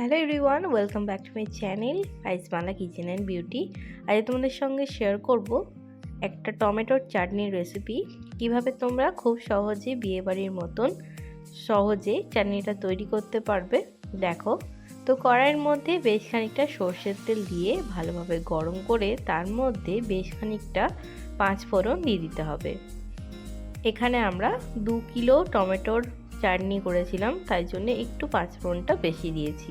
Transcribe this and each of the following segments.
Hello everyone welcome back to my channel ice Bangla kitchen and beauty আজ তোমাদের সঙ্গে share করব একটা টমেটোর চাটনির রেসিপি কীভাবে তোমরা খুব সহজে বিয়েবাড়ির মতন সহজে চাটনিটা তৈরি করতে পারবে, দেখো। তো কড়াইয়ের মধ্যে বেশ খানিকটা সর্ষের তেল দিয়ে ভালোভাবে গরম করে তার মধ্যে বেশ খানিকটা পাঁচ ফোড়ন দিয়ে দিতে হবে। এখানে আমরা দু কিলো টমেটোর চাটনি করেছিলাম, তাই জন্য একটু পাঁচফোড়নটা বেশি দিয়েছি।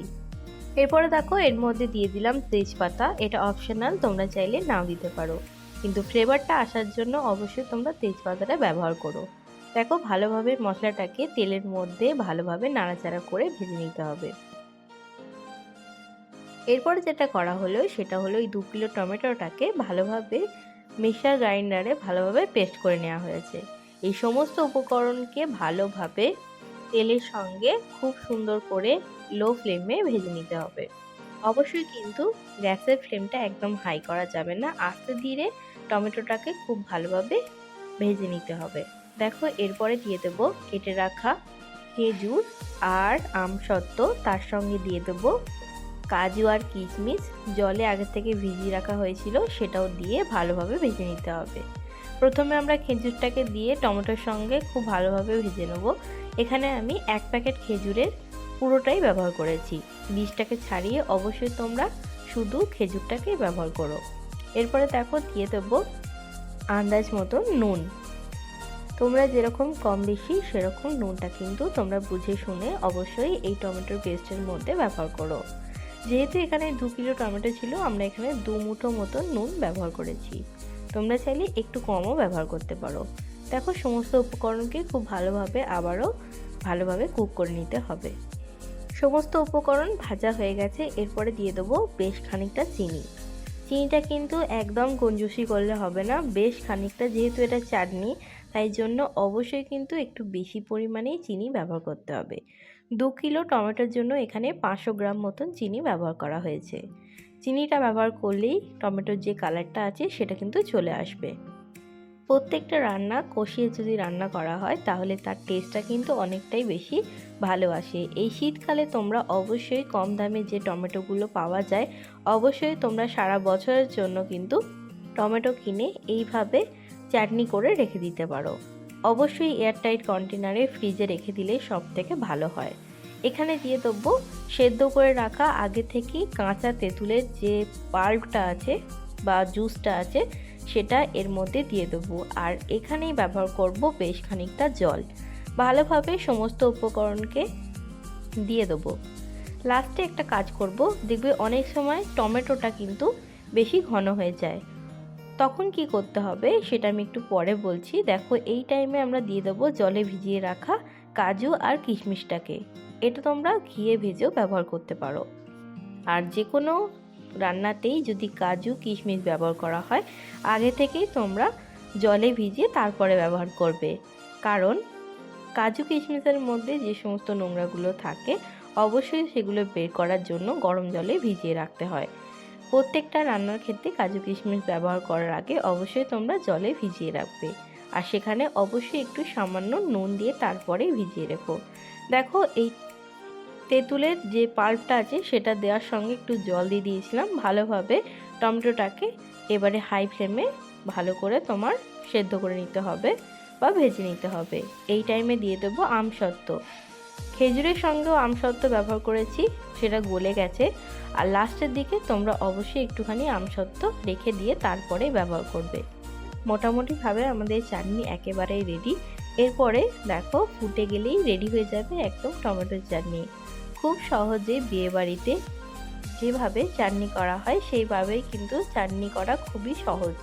এরপরে দেখো, এর মধ্যে দিয়ে দিলাম তেজপাতা, এটা অপশনাল তোমরা চাইলে নাও দিতে পারো। কিন্তু ফ্লেভারটা আসার জন্য অবশ্যই তোমরা তেজপাতাটা ব্যবহার করো। দেখো, ভালোভাবে মশলাটাকে তেলের মধ্যে ভালোভাবে নাড়াচাড়া করে ভেজে নিতে হবে। এরপরে যেটা করা হলো, সেটা হলো এই দু কিলো টমেটোটাকে ভালোভাবে মিক্সার গ্রাইন্ডারে ভালোভাবে পেস্ট করে নেওয়া হয়েছে। এই সমস্ত উপকরণকে ভালোভাবে তেলের সঙ্গে খুব সুন্দর করে লো ফ্লেমে ভেজে নিতে হবে। অবশ্যই কিন্তু গ্যাসের ফ্লেমটা একদম হাই করা যাবে না। আস্তে ধীরে টমেটোটাকে খুব ভালোভাবে ভেজে নিতে হবে। দেখো, এরপরে দিয়ে দেবো কেটে রাখা খেজুর আর আমসত্ত্ব তার সঙ্গে দিয়ে দেবো কাজু আর কিশমিশ। জলে আগে থেকে ভিজিয়ে রাখা হয়েছিল, সেটাও দিয়ে ভালোভাবে ভেজে নিতে হবে। প্রথমে আমরা খেজুরটাকে দিয়ে টমেটোর সঙ্গে খুব ভালোভাবে ভেজে নেব। এখানে আমি এক প্যাকেট খেজুরের পুরোটাই ব্যবহার করেছি। বীজটাকে ছাড়িয়ে অবশ্যই তোমরা শুধু খেজুরটাকে ব্যবহার করো। এরপরে দেখো, দিয়ে দেবো আন্দাজ মতো নুন। তোমরা যেরকম কম বেশি সেরকম নুনটা কিন্তু তোমরা বুঝে শুনে অবশ্যই এই টমেটোর পেস্টের মধ্যে ব্যবহার করো। যেহেতু এখানে দু কিলো টমেটো ছিল, আমরা এখানে দু মুঠো মতো নুন ব্যবহার করেছি। তোমরা চাইলে একটু কমও ব্যবহার করতে পারো। দেখো সমস্ত উপকরণকে খুব ভালোভাবে আবারও ভালোভাবে কুক করে নিতে হবে। সমস্ত উপকরণ ভাজা হয়ে গেছে, এরপরে দিয়ে দেবো বেশ খানিকটা চিনি। চিনিটা কিন্তু একদম কঞ্জুসি করলে হবে না, বেশ খানিকটা যেহেতু এটা চাটনি, তাই জন্য অবশ্যই কিন্তু একটু বেশি পরিমাণেই চিনি ব্যবহার করতে হবে। দু কিলো টমেটোর জন্য এখানে পাঁচশো গ্রাম মতন চিনি ব্যবহার করা হয়েছে। চিনিটা ব্যবহার করলেই টমেটোর যে কালারটা আছে সেটা কিন্তু চলে আসবে। প্রত্যেকটা রান্না কষিয়ে যদি রান্না করা হয়, তাহলে তার টেস্টটা কিন্তু অনেকটাই বেশি ভালো আসে। এই শীতকালে তোমরা অবশ্যই কম দামে যে টমেটোগুলো পাওয়া যায়, অবশ্যই তোমরা সারা বছরের জন্য কিন্তু টমেটো কিনে এইভাবে চাটনি করে রেখে দিতে পারো। অবশ্যই এয়ারটাইট কন্টেনারে ফ্রিজে রেখে দিলে সব থেকে ভালো হয়। এখানে দিয়ে দেবো সেদ্ধ করে রাখা আগে থেকেই কাঁচা তেঁতুলের যে পাল্পটা আছে বা জুসটা আছে সেটা এর মধ্যে দিয়ে দেবো। আর এখানেই ব্যবহার করব বেশ খানিকটা জল। ভালোভাবে সমস্ত উপকরণকে দিয়ে দেবো। লাস্টে একটা কাজ করব, দেখবে অনেক সময় টমেটোটা কিন্তু বেশি ঘন হয়ে যায়। তখন কি করতে হবে সেটা আমি একটু পরে বলছি। দেখো, এই টাইমে আমরা দিয়ে দেবো জলে ভিজিয়ে রাখা কাজু আর কিশমিশটাকে। এটা তোমরা ঘিয়ে ভেজেও ব্যবহার করতে পারো। আর যে কোনো রান্নাতেই যদি কাজু, কিশমিশ ব্যবহার করা হয়, আগে থেকেই তোমরা জলে ভিজিয়ে তারপরে ব্যবহার করবে। কারণ কাজু, কিশমিশের মধ্যে যে সমস্ত নোংরাগুলো থাকে, অবশ্যই সেগুলো বের করার জন্য গরম জলে ভিজিয়ে রাখতে হয়। প্রত্যেকটা রান্নার ক্ষেত্রে কাজু, কিশমিশ ব্যবহার করার আগে অবশ্যই তোমরা জলে ভিজিয়ে রাখবে। আর সেখানে অবশ্যই একটু সামান্য নুন দিয়ে তারপরে ভিজিয়ে রেখো। দেখো, এই তেঁতুলের যে পাল্পটা আছে সেটা দেওয়ার সঙ্গে একটু জল দিয়ে দিয়েছিলাম ভালোভাবে। টমেটোটাকে এবারে হাই ফ্লেমে ভালো করে তোমার সেদ্ধ করে নিতে হবে বা ভেজে নিতে হবে। এই টাইমে দিয়ে দেবো আমসত্ত্ব খেজুরের সঙ্গেও আমসত্ত্ব ব্যবহার করেছি, সেটা গলে গেছে। আর লাস্টের দিকে তোমরা অবশ্যই একটুখানি আমসত্ত্ব রেখে দিয়ে তারপরে ব্যবহার করবে। মোটামুটিভাবে আমাদের চাটনি একেবারেই রেডি এরপরে দেখো ফুটে গেলেই রেডি হয়ে যাবে একদম টমেটোর চাটনি। খুব সহজে বিয়েবাড়িতে যেভাবে চাটনি করা হয় সেইভাবেই কিন্তু চাটনি করা খুবই সহজ।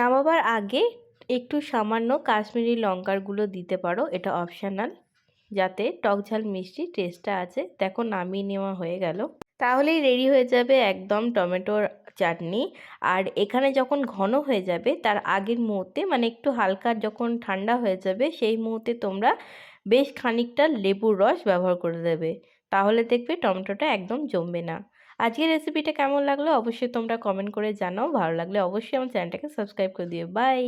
নামাবার আগে একটু সামান্য কাশ্মীরি লঙ্কারগুলো দিতে পারো, এটা অপশনাল যাতে টক ঝাল মিষ্টি টেস্টটা আছে। দেখো নামিয়ে নেওয়া হয়ে গেল। তাহলেই রেডি হয়ে যাবে একদম টমেটোর চাটনি। আর এখানে যখন ঘন হয়ে যাবে, তার আগের মুহূর্তে মানে একটু হালকা যখন ঠান্ডা হয়ে যাবে, সেই মুহূর্তে তোমরা বেশ খানিকটা লেবুর রস ব্যবহার করে দেবে। তাহলে দেখবে টমেটোটা একদম জমবে না। আজকের রেসিপিটা কেমন লাগল? অবশ্যই তোমরা কমেন্ট করে জানাও। ভালো লাগলে অবশ্যই আমার চ্যানেলটাকে সাবস্ক্রাইব করে দিও। বাই